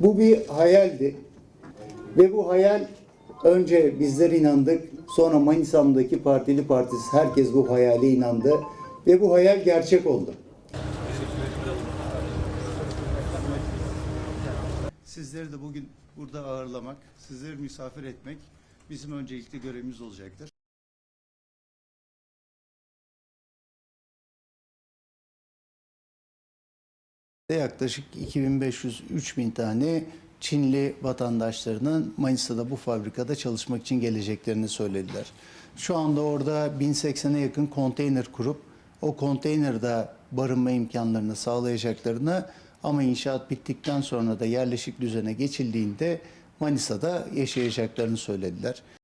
Bu bir hayaldi. Ve bu hayal önce bizler inandık. Sonra Manisa'mdaki partili partisi herkes bu hayale inandı. Ve bu hayal gerçek oldu. Sizleri de bugün burada ağırlamak, sizleri misafir etmek bizim öncelikli görevimiz olacaktır. Yaklaşık 2500-3000 tane Çinli vatandaşlarının Manisa'da bu fabrikada çalışmak için geleceklerini söylediler. Şu anda orada 1080'e yakın konteyner kurup o konteynerde barınma imkanlarını sağlayacaklarını ama inşaat bittikten sonra da yerleşik düzene geçildiğinde Manisa'da yaşayacaklarını söylediler.